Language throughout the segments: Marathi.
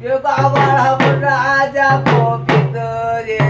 युगावाळा राजा को रे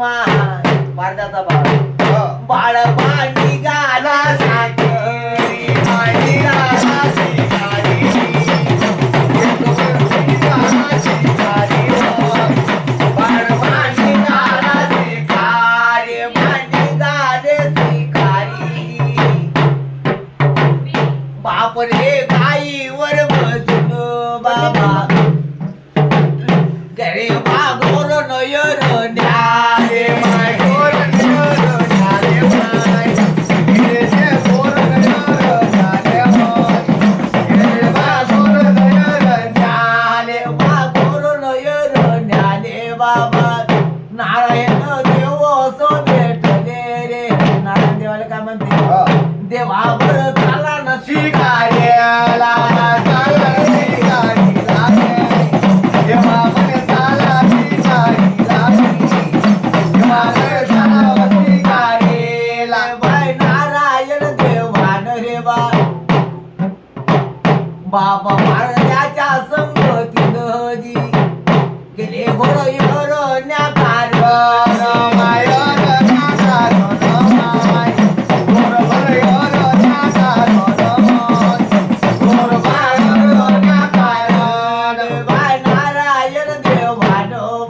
मान भारताचा भाव बाळ मांडी गाला साखरी मांडी गाला बापरे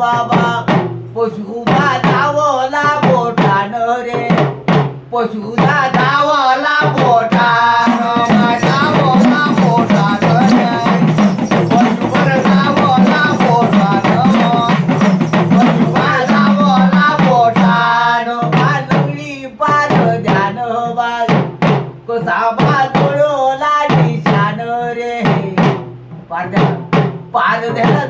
बाबा पशुदा धावला बोटान रे पशुदा धावला बोटान धावला बोटान पशुवर धावला बोटान पशुवा धावला बोटान पार ध्यान बाज कसा बाजोला निशान रे. पार पार ध्यान.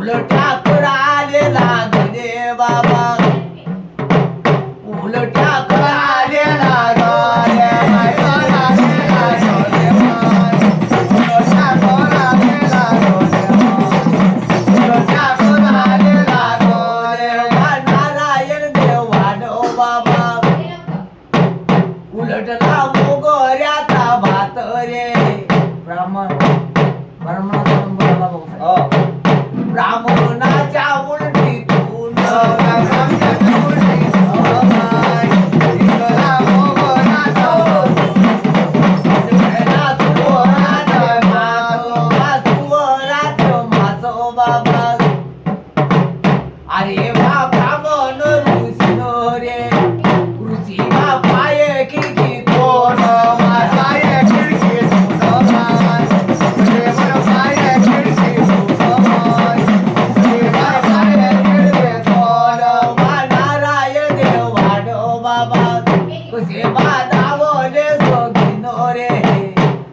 Look out for a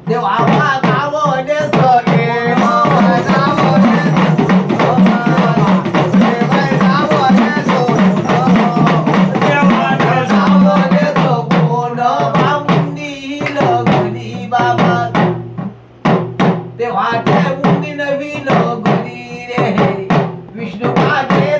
देवा गावडे सगे तेव्हा ते मुंडी नवी लोगरी रे. विष्णू पाटे